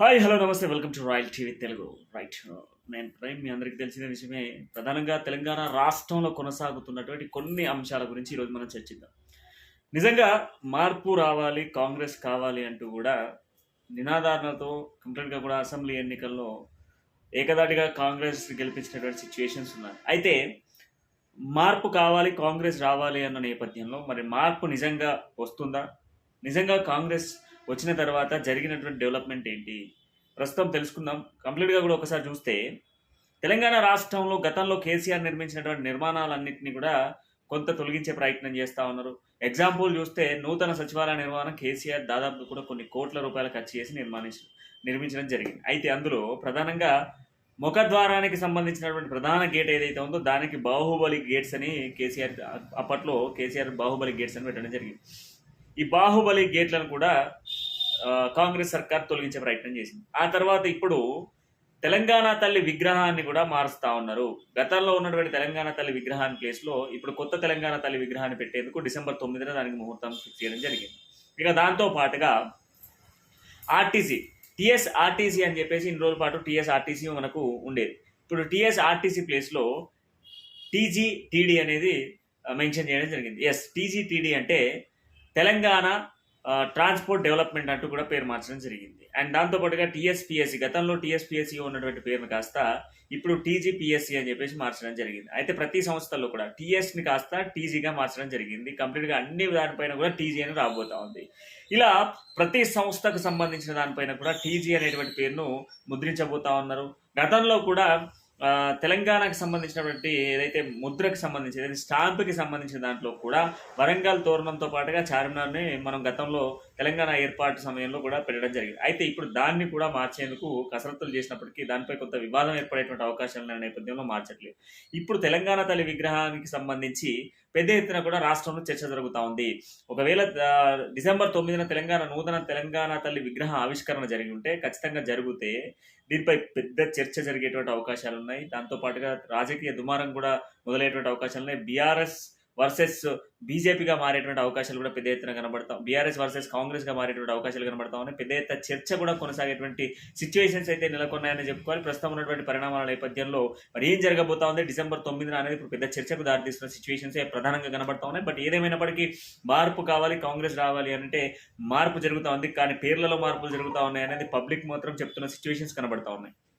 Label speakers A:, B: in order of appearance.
A: Hi hello నమస్తే welcome to Royal TV Telugu. Right నేను prime మీ అందరికీ తెలిసిన విషయమే ప్రధానంగా తెలంగాణ రాష్ట్రంలో కొనసాగుతున్నటువంటి కొన్ని అంశాల గురించి ఈరోజు మనం చర్చిద్దాం. నిజంగా మార్పు రావాలి కాంగ్రెస్ కావాలి అంటూ కూడా నినాదారణతో కంప్లీట్గా కూడా అసెంబ్లీ ఎన్నికల్లో ఏకదాటిగా కాంగ్రెస్ గెలిపించినటువంటి సిచ్యువేషన్స్ ఉన్నాయి. అయితే మార్పు కావాలి కాంగ్రెస్ రావాలి అన్న నేపథ్యంలో మరి మార్పు నిజంగా వస్తుందా? నిజంగా కాంగ్రెస్ వచ్చిన తర్వాత జరిగినటువంటి డెవలప్మెంట్ ఏంటి? ప్రస్తుతం తెలుసుకుందాం. కంప్లీట్గా కూడా ఒకసారి చూస్తే తెలంగాణ రాష్ట్రంలో గతంలో కేసీఆర్ నిర్మించినటువంటి నిర్మాణాలన్నింటినీ కూడా కొంత తొలగించే ప్రయత్నం చేస్తూ ఉన్నారు. ఎగ్జాంపుల్ చూస్తే నూతన సచివాలయ నిర్మాణం కేసీఆర్ దాదాపు కూడా కొన్ని కోట్ల రూపాయలు ఖర్చు చేసి నిర్మాణించ నిర్మించడం జరిగింది. అయితే అందులో ప్రధానంగా ముఖద్వారానికి సంబంధించినటువంటి ప్రధాన గేట్ ఏదైతే ఉందో దానికి బాహుబలి గేట్స్ అని కేసీఆర్ అప్పట్లో కేసీఆర్ బాహుబలి గేట్స్ అని పెట్టడం జరిగింది. ఈ బాహుబలి గేట్లను కూడా కాంగ్రెస్ సర్కార్ తొలగించే ప్రయత్నం చేసింది. ఆ తర్వాత ఇప్పుడు తెలంగాణ తల్లి విగ్రహాన్ని కూడా మారుస్తా ఉన్నారు. గతంలో ఉన్నటువంటి తెలంగాణ తల్లి విగ్రహాన్ని ప్లేస్లో ఇప్పుడు కొత్త తెలంగాణ తల్లి విగ్రహాన్ని పెట్టేందుకు డిసెంబర్ తొమ్మిదిన దానికి ముహూర్తం ఫిక్స్ చేయడం జరిగింది. ఇక దాంతో పాటుగా ఆర్టీసీ టిఎస్ ఆర్టీసీ అని చెప్పేసి ఇన్ని రోజుల పాటు టిఎస్ ఆర్టీసీ మనకు ఉండేది. ఇప్పుడు టిఎస్ ఆర్టీసీ ప్లేస్లో టీజీ టీడీ అనేది మెన్షన్ చేయడం జరిగింది. ఎస్ టీజీ టీడీ అంటే తెలంగాణ ట్రాన్స్పోర్ట్ డెవలప్మెంట్ అంటూ కూడా పేరు మార్చడం జరిగింది. అండ్ దాంతోపాటుగా టీఎస్పిఎస్సి గతంలో టీఎస్పిఎస్సి ఉన్నటువంటి పేరును కాస్త ఇప్పుడు టీజీపీఎస్సీ అని చెప్పేసి మార్చడం జరిగింది. అయితే ప్రతి సంస్థల్లో కూడా టీఎస్ని కాస్త టీజీగా మార్చడం జరిగింది. కంప్లీట్గా అన్ని దానిపైన కూడా టీజీ అని రాబోతా ఉంది. ఇలా ప్రతి సంస్థకు సంబంధించిన దానిపైన కూడా టీజీ అనేటువంటి పేరును ముద్రించబోతా ఉన్నారు. గతంలో కూడా తెలంగాణకు సంబంధించినటువంటి ఏదైతే ముద్రకు సంబంధించి ఏదైతే స్టాంప్కి సంబంధించిన దాంట్లో కూడా వరంగల్ తోరణంతో పాటుగా చార్మినార్ని మనం గతంలో తెలంగాణ ఏర్పాటు సమయంలో కూడా పెట్టడం జరిగింది. అయితే ఇప్పుడు దాన్ని కూడా మార్చేందుకు కసరత్తులు చేసినప్పటికీ దానిపై కొంత వివాదం ఏర్పడేటువంటి అవకాశాలు ఉన్న నేపథ్యంలో మార్చట్లేదు. ఇప్పుడు తెలంగాణ తల్లి విగ్రహానికి సంబంధించి పెద్ద ఎత్తున కూడా రాష్ట్రంలో చర్చ జరుగుతూ ఉంది. ఒకవేళ డిసెంబర్ తొమ్మిదిన తెలంగాణ నూతన తెలంగాణ తల్లి విగ్రహ ఆవిష్కరణ జరిగి ఉంటే ఖచ్చితంగా జరిగితే దీనిపై పెద్ద చర్చ జరిగేటువంటి అవకాశాలు ఉన్నాయి. దాంతో పాటుగా రాజకీయ దుమారం కూడా మొదలయ్యేటువంటి అవకాశాలు ఉన్నాయి. బీఆర్ఎస్ వర్సెస్ బీజేపీగా మారేటువంటి అవకాశాలు కూడా పెద్ద ఎత్తున కనబడతాం. బీఆర్ఎస్ వర్సెస్ కాంగ్రెస్గా మారేటువంటి అవకాశాలు కనబడతా ఉన్నాయి పెద్ద ఎత్తున చర్చ కూడా కొనసాగేటువంటి సిచ్యువేషన్స్ అయితే నెలకొన్నాయని చెప్పుకోవాలి. ప్రస్తుతం ఉన్నటువంటి పరిణామాల నేపథ్యంలో మరి ఏం జరగబోతా ఉంది? డిసెంబర్ తొమ్మిదిన అనేది ఇప్పుడు పెద్ద చర్చకు దారితీస్తున్న సిచ్యువేషన్స్ ప్రధానంగా కనబడతా ఉన్నాయి. బట్ ఏదేమైనప్పటికీ మార్పు కావాలి కాంగ్రెస్ రావాలి అంటే మార్పు జరుగుతా ఉంది. కానీ పేర్లలో మార్పులు జరుగుతూ ఉన్నాయి అనేది పబ్లిక్ మాత్రం చెప్తున్న సిచ్యువేషన్స్ కనబడతా ఉన్నాయి.